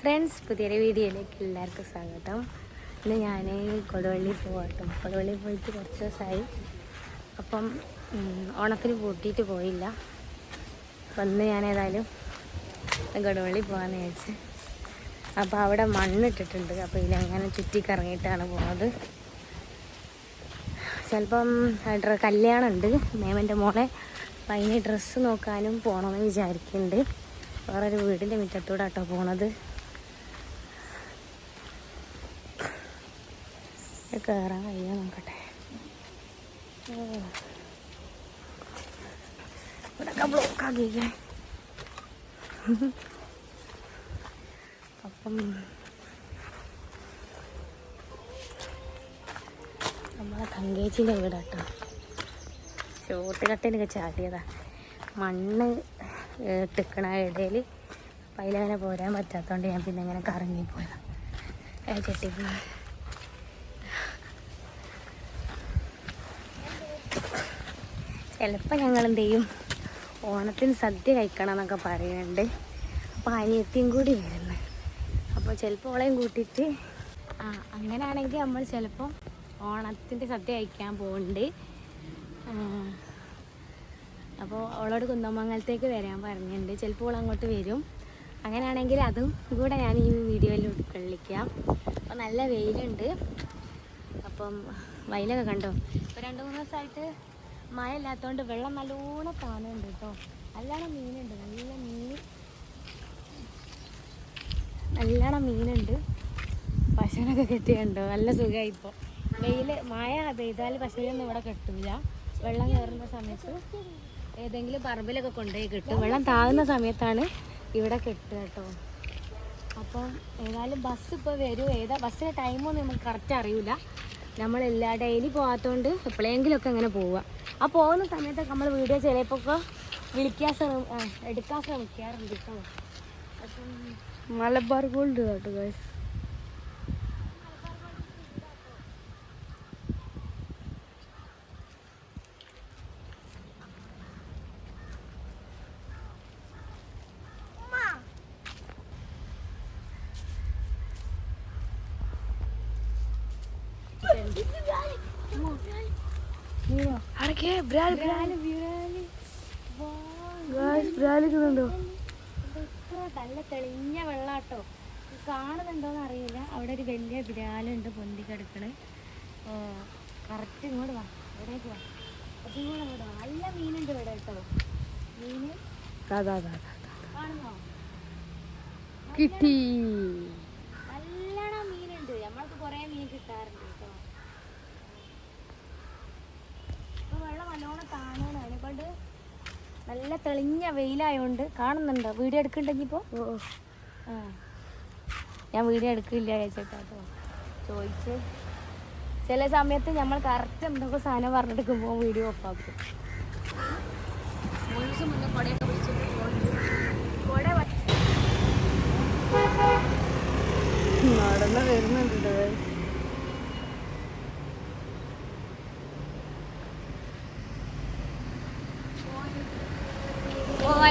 Friends പുതിയൊരു വീഡിയോയിലേക്ക് എല്ലാവർക്കും സ്വാഗതം. ഇന്ന് ഞാൻ കൊടുവള്ളി പോകട്ടും കൊടുവള്ളി പോയിട്ട് കുറച്ച് ദിവസമായി. അപ്പം ഓണത്തിന് പൂട്ടിയിട്ട് പോയില്ല. അപ്പം ഇന്ന് ഞാൻ ഏതായാലും കൊടുവള്ളി പോകാമെന്ന് വിചാരിച്ച്. അപ്പോൾ അവിടെ മണ്ണിട്ടിട്ടുണ്ട്. അപ്പോൾ ഇതിലങ്ങനെ ചുറ്റിക്കറങ്ങിയിട്ടാണ് പോകുന്നത് ചിലപ്പം കല്യാണം ഉണ്ട് മേമന്റെ മോളെ അപ്പം അതിന് ഡ്രസ്സ് നോക്കാനും പോകണമെന്ന് വിചാരിക്കുന്നുണ്ട് വേറൊരു വീടിന്റെ മുറ്റത്തൂടെ കേട്ടോ പോണത്. കയറാൻ കഴിയാൻ നോക്കട്ടെ. ഇവിടെയൊക്കെ ബ്ലോക്ക് ആക്കിയിരിക്കേ അപ്പം നമ്മളെ തങ്കേച്ചിന്റെ കേട്ടോ ചോട്ടുകട്ടയിലൊക്കെ ചാടിയതാ. മണ്ണ് ഇട്ടിക്കണ ഇടയിൽ അപ്പം അതിലങ്ങനെ പോരാൻ പറ്റാത്തതുകൊണ്ട് ഞാൻ പിന്നെ ഇങ്ങനെ കറങ്ങിപ്പോയതാണ് ചെട്ടിക്ക് ചിലപ്പോൾ ഞങ്ങൾ എന്ത് ചെയ്യും ഓണത്തിന് സദ്യ കഴിക്കണം എന്നൊക്കെ പറയുന്നുണ്ട് അപ്പോൾ അനിയത്തിയും കൂടി വരുന്നു. അപ്പോൾ ചിലപ്പോൾ ഓളെയും കൂട്ടിയിട്ട് ആ അങ്ങനെയാണെങ്കിൽ നമ്മൾ ചിലപ്പോൾ ഓണത്തിന്റെ സദ്യ കഴിക്കാൻ പോകുന്നുണ്ട് അപ്പോൾ അവളോട് കുന്നമംഗലത്തേക്ക് വരാൻ പറഞ്ഞിട്ടുണ്ട് ചിലപ്പോൾ അവൾ അങ്ങോട്ട് വരും. അങ്ങനെയാണെങ്കിൽ അതും കൂടെ ഞാൻ ഈ വീഡിയോയിൽ ഉൾക്കൊള്ളിക്കാം. അപ്പോൾ നല്ല വെയിലുണ്ട്. അപ്പം വയലൊക്കെ കണ്ടോ? ഇപ്പോൾ രണ്ട് മൂന്ന് ദിവസമായിട്ട് മഴ ഇല്ലാത്തതുകൊണ്ട് വെള്ളം നല്ലോണം താന്നുണ്ട് കേട്ടോ നല്ലോണം മീനുണ്ട്. നല്ല മീൻ. നല്ലോണം മീനുണ്ട്. പശുവിനൊക്കെ കെട്ടിയുണ്ടോ? നല്ല സുഖമായി ഇപ്പോൾ വെയിൽ മഴ പെയ്താൽ പശുവിനൊന്നും ഇവിടെ കെട്ടില്ല വെള്ളം കയറുന്ന സമയത്ത് ഏതെങ്കിലും പറമ്പിലൊക്കെ കൊണ്ടുപോയി കിട്ടും. വെള്ളം താഴുന്ന സമയത്താണ് ഇവിടെ കെട്ടുക കേട്ടോ അപ്പം ഏതായാലും ബസ് ഇപ്പോൾ വരും. ഏതാ ബസ്സിന്റെ ടൈമൊന്നും നമുക്ക് കറക്റ്റ് അറിയില്ല നമ്മളെല്ലാ ഡെയിലി പോകാത്തതുകൊണ്ട് എപ്പോഴെങ്കിലുമൊക്കെ അങ്ങനെ പോവുക ആ പോകുന്ന സമയത്തൊക്കെ നമ്മൾ വീഡിയോ ചിലപ്പോൾ ഒക്കെ വിളിക്കാൻ ശ്രമ ശ്രമിക്കാറുണ്ട് കേട്ടോ മലബാർ ഗോൾഡ് കേട്ടോ ഗൈസ് ഇത്ര നല്ല തെളിഞ്ഞ വെള്ളാട്ടോ. കാണുന്നുണ്ടോന്ന് അറിയില്ല. അവിടെ ഒരു വലിയ ബിരാലുണ്ട് പൊന്തി കിടക്കണ് കറക്റ്റ് ഇങ്ങോട്ട് വാ. ഇവിടേക്ക് വാ. കുറച്ചും കൂടെ ഇങ്ങോട്ട് വാ. നല്ല മീനുണ്ട് ഇവിടെ കേട്ടോ. മീന്? കാണുന്നോ? കിട്ടി. നല്ലോണം മീനുണ്ട്. നമ്മൾക്ക് കുറേ മീൻ കിട്ടാറുണ്ട് കേട്ടോ ഇപ്പൊ താണാണ് അതിനെക്കൊണ്ട് നല്ല തെളിഞ്ഞ വെയിലായോണ്ട് കാണുന്നുണ്ടോ. വീഡിയോ എടുക്കണ്ടെങ്കിൽ ഇപ്പോൾ ആ. ഞാൻ വീഡിയോ എടുക്കില്ല ചേട്ടാ കേട്ടോ ചോദിച്ച് ചില സമയത്ത് നമ്മൾ കറക്റ്റ് എന്തൊക്കെ സാധനം പറഞ്ഞെടുക്കുമ്പോൾ വീഡിയോ ഓഫാക്കും മൂന്ന് ദിവസം മുന്നേ കുടയൊക്കെ പിടിച്ചിട്ട് കുട നടന്ന് വരുന്നുണ്ട്.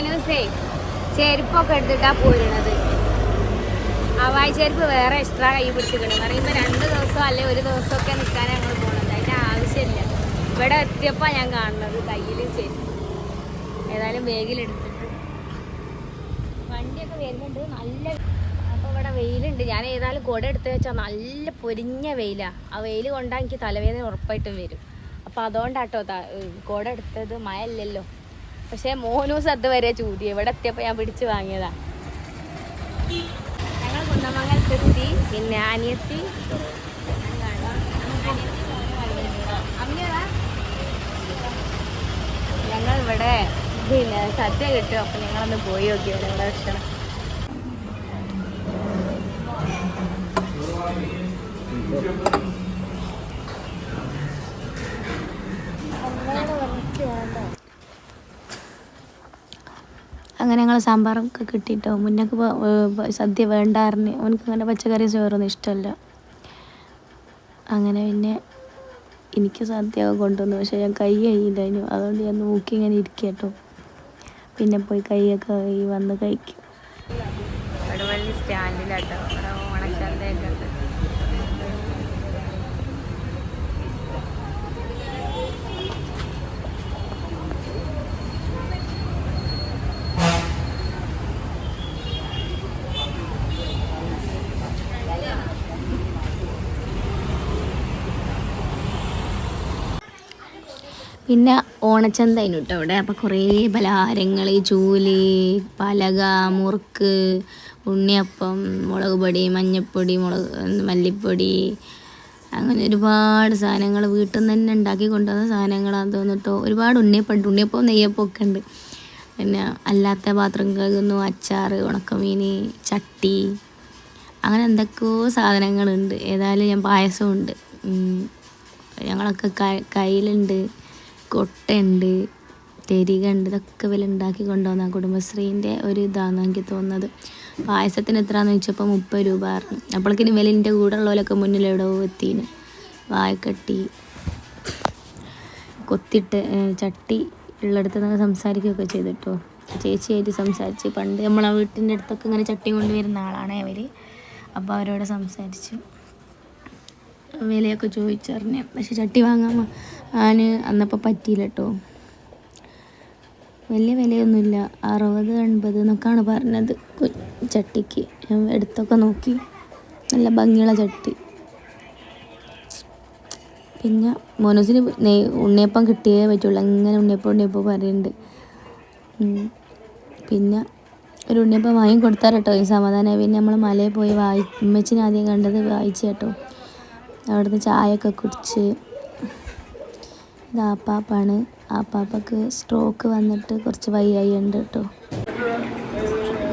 പോവാനൂസേ ചെരുപ്പൊക്കെ എടുത്തിട്ടാ പോരുന്നത്. ഹവായ് ചെരുപ്പ് വേറെ എക്സ്ട്രാ കൈ പിടിച്ചിക്കണം പറയുമ്പോൾ രണ്ട് ദിവസം അല്ലെ ഒരു ദിവസമൊക്കെ നിൽക്കാൻ ഞങ്ങൾ പോകണത് അതിന്റെ ആവശ്യമില്ല. ഇവിടെ എത്തിയപ്പോൾ ഞാൻ കാണുന്നത് കയ്യിൽ ചെരുപ്പ്. ഏതായാലും വേഗിലെടുത്തിട്ട് വണ്ടിയൊക്കെ വരുന്നുണ്ട്. നല്ല അപ്പോൾ ഇവിടെ വെയിലുണ്ട്. ഞാൻ ഏതായാലും കുട എടുത്ത് വെച്ചാൽ നല്ല പൊരിഞ്ഞ വെയിലാണ് ആ വെയിൽ കൊണ്ടാൽ എനിക്ക് തലവേദന ഉറപ്പായിട്ടും വരും. അപ്പോൾ അതുകൊണ്ടാട്ടോ കുട എടുത്തത്. മഴ ഇല്ലല്ലോ പക്ഷേ മോനൂസ് അതുവരെ ചൂടി ഇവിടെ എത്തിയപ്പോൾ ഞാൻ പിടിച്ചു വാങ്ങിയതാ. ഞങ്ങൾ കുന്നമംഗലത്തെത്തി പിന്നെ അനിയത്തി. ഞങ്ങൾ ഇവിടെ പിന്നെ സദ്യ കിട്ടും. അപ്പൊ ഞങ്ങളൊന്ന് പോയി നോക്കി വരാം ഇവിടെ ഭക്ഷണം. അങ്ങനെ ഞങ്ങൾ സാമ്പാറൊക്കെ കിട്ടിയിട്ടോ മുന്നൊക്കെ സദ്യ വേണ്ടാറിന്. അവനക്ക് അങ്ങനെ പച്ചക്കറി ചോറൊന്നും ഇഷ്ടമല്ല. അങ്ങനെ പിന്നെ എനിക്ക് സദ്യ കൊണ്ടുവന്നു. പക്ഷേ ഞാൻ കൈ കഴിയില്ലായിരുന്നു അതുകൊണ്ട് ഞാൻ നോക്കി ഇങ്ങനെ ഇരിക്കുക കേട്ടോ പിന്നെ പോയി കൈയൊക്കെ കഴുകി വന്ന് കഴിക്കും. സ്റ്റാൻഡിലാട്ടോ ഇവിടെ ഓണച്ചന്തയൊക്കെ ഉണ്ട് പിന്നെ ഓണച്ചന്ത അതിന് കേട്ടോ അവിടെ. അപ്പോൾ കുറേ പലഹാരങ്ങൾ ജൂലി പലക മുറുക്ക് ഉണ്ണിയപ്പം മുളക് പൊടി മഞ്ഞൾപ്പൊടി മുളക് മല്ലിപ്പൊടി. അങ്ങനെ ഒരുപാട് സാധനങ്ങൾ വീട്ടിൽ നിന്ന് തന്നെ ഉണ്ടാക്കി കൊണ്ടുവന്ന സാധനങ്ങളാന്ന് തോന്നിട്ടോ. ഒരുപാട് ഉണ്ണിയപ്പുണ്ട് ഉണ്ണിയപ്പം നെയ്യപ്പം ഒക്കെ ഉണ്ട്. പിന്നെ അല്ലാത്ത പാത്രം കഴുകുന്നു അച്ചാർ ഉണക്കമീൻ ചട്ടി അങ്ങനെ എന്തൊക്കെയോ സാധനങ്ങളുണ്ട്. ഏതായാലും ഞാൻ പായസമുണ്ട് ഞങ്ങളൊക്കെ കയ്യിലുണ്ട്. കൊട്ടയുണ്ട് തെരിക ഉണ്ട് ഇതൊക്കെ വില ഉണ്ടാക്കി കൊണ്ടുവന്ന കുടുംബശ്രീന്റെ ഒരു ഇതാണ് എനിക്ക് തോന്നുന്നത്. പായസത്തിന് എത്രയാണെന്ന് ചോദിച്ചപ്പോൾ മുപ്പത് രൂപ പറഞ്ഞു. അപ്പോഴേക്കിന് എന്റെ കൂടെ ഉള്ളവരൊക്കെ മുന്നിൽ എവിടെയോ എത്തിന്. വായക്കട്ടി കൊത്തിട്ട് ചട്ടി ഉള്ളിടത്ത് നിന്ന് സംസാരിക്കുകയൊക്കെ ചെയ്തിട്ടോ. ചേച്ചിയായിട്ട് സംസാരിച്ച്. പണ്ട് നമ്മളെ വീട്ടിന്റെ അടുത്തൊക്കെ ഇങ്ങനെ ചട്ടി കൊണ്ടുവരുന്ന ആളാണ് അവർ അപ്പോൾ അവരോട് സംസാരിച്ചു. വിലയൊക്കെ ചോദിച്ചറിഞ്ഞ്. പക്ഷെ ചട്ടി വാങ്ങാൻ ആന് അന്നപ്പോൾ പറ്റിയില്ല കേട്ടോ വലിയ വിലയൊന്നുമില്ല. അറുപത് എൺപത് എന്നൊക്കെയാണ് പറഞ്ഞത്. ചട്ടിക്ക്. എടുത്തൊക്കെ നോക്കി. നല്ല ഭംഗിയുള്ള ചട്ടി. പിന്നെ മോനൂസിന് നെയ് ഉണ്ണിയപ്പം കിട്ടിയേ പറ്റുള്ളൂ. അങ്ങനെ ഉണ്ണിയപ്പം ഉണ്ണിയപ്പം പറയുന്നുണ്ട് പിന്നെ ഒരു ഉണ്ണിയപ്പം വാങ്ങി കൊടുത്താൽ കേട്ടോ ഈ സമാധാനമായി പിന്നെ നമ്മൾ മലയിൽ പോയി വായി ഉമ്മച്ചിനെ ആദ്യം കണ്ടത് വായിച്ചു കേട്ടോ അവിടുന്ന് ചായയൊക്കെ കുടിച്ച് ഇത് ആപ്പാപ്പാണ് ആപ്പാപ്പക്ക് സ്ട്രോക്ക് വന്നിട്ട് കുറച്ച് വയ്യായി ഉണ്ട് കേട്ടോ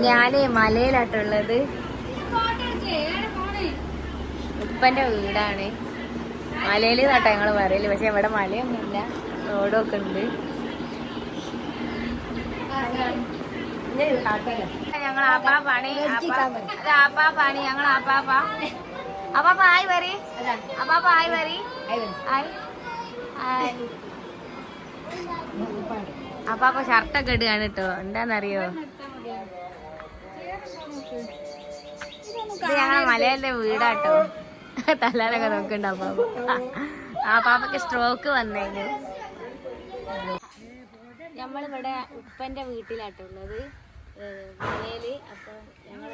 ഞാനേ മലയിലാട്ടുള്ളത് ഉപ്പന്റെ വീടാണ്. മലയിൽ നട്ടാ ഞങ്ങൾ പറയൽ പക്ഷെ ഇവിടെ മലയൊന്നുമില്ല. റോഡൊക്കെ ഉണ്ട്. ഞങ്ങൾ ആപ്പാപ്പാണ് ആപ്പാപ്പാണ് ഞങ്ങൾ ആപ്പാപ്പ അപ്പാപ്പ ആയി വരി അപ്പാപ്പ ആയി വരി ആയി അപ്പാപ്പ ഷർട്ടൊക്കെ ഇടുകയാണ് കേട്ടോ എന്താന്നറിയോ? ഞങ്ങളെ മലയാളിന്റെ വീടാട്ടോ. തലാനൊക്കെ നോക്കണ്ട അപ്പാപ്പ. പാപ്പക്ക് സ്ട്രോക്ക് വന്നേ നമ്മളിവിടെ ഉപ്പന്റെ വീട്ടിലാട്ടുള്ളത് മലയിൽ അപ്പൊ ഞങ്ങൾ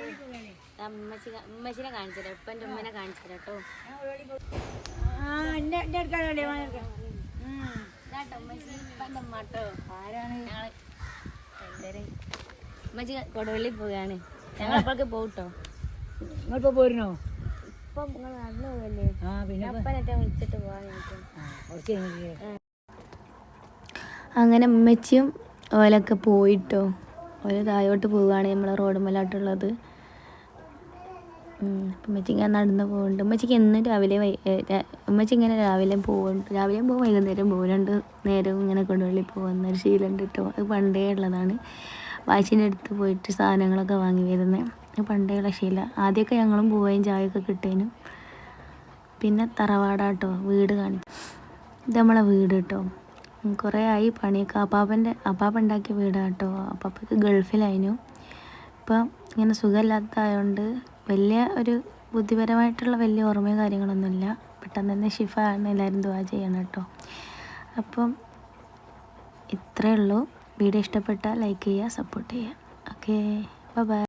അമ്മച്ചി അമ്മച്ചിനെ കാണിച്ചത് ഉപ്പന്റെ ഉമ്മനെ കാണിച്ചത് കേട്ടോ ഉമ്മച്ചി കൊടുവള്ളി പോവുകയാണ്. ഞങ്ങൾ അപ്പോഴേക്ക് പോകട്ടോ ഇങ്ങോട്ട് പോരുന്നോ? ഇപ്പൊ നിങ്ങൾ നടന്നു പിന്നെ അപ്പനറ്റ വിളിച്ചിട്ട് അങ്ങനെ ഉമ്മച്ചിയും ഓലൊക്കെ പോയിട്ടോ ഓല താഴോട്ട് പോവുകയാണ് നമ്മളെ റോഡ് മേലായിട്ടുള്ളത് ഉമ്മച്ചി ഇങ്ങനെ നടന്ന് പോകുന്നുണ്ട് ഉമ്മച്ചിക്ക് എന്നും രാവിലെ വൈ ഉമ്മച്ചി ഇങ്ങനെ രാവിലെ പോകുന്നുണ്ട് രാവിലെയും പോകും വൈകുന്നേരം പോകും. രണ്ട് നേരവും ഇങ്ങനെ കൊണ്ടുവള്ളി പോകുന്ന ഒരു ശീലമുണ്ട് കേട്ടോ. അത് പണ്ടേ ഉള്ളതാണ്. വാശിന്റെ അടുത്ത് പോയിട്ട് സാധനങ്ങളൊക്കെ വാങ്ങി വരുന്നത് പണ്ടേ ഉള്ള ശീല. ആദ്യമൊക്കെ ഞങ്ങളും പോവുകയും ചായയൊക്കെ കിട്ടേനും. പിന്നെ തറവാടാട്ടോ വീട് കാണിച്ചു ഇത് നമ്മളെ വീട് കേട്ടോ. കുറേ ആയി പണിയൊക്കെ അപ്പാപ്പന്റെ അപ്പാപ്പ ഉണ്ടാക്കിയ വീടാണ് കേട്ടോ അപ്പം ഗൾഫിലായിരുന്നു ഇപ്പം ഇങ്ങനെ സുഖമില്ലാത്തതായതുകൊണ്ട് വലിയ ഒരു ബുദ്ധിപരമായിട്ടുള്ള വലിയ ഓർമ്മയോ കാര്യങ്ങളൊന്നുമില്ല. പെട്ടെന്ന് തന്നെ ഷിഫ ആണ് എല്ലാവരും ദുവാ ചെയ്യണം കേട്ടോ. അപ്പം ഇത്രയേ ഉള്ളൂ. വീഡിയോ ഇഷ്ടപ്പെട്ടാൽ ലൈക്ക് ചെയ്യുക സപ്പോർട്ട് ചെയ്യുക. ഓക്കെ. ബൈ.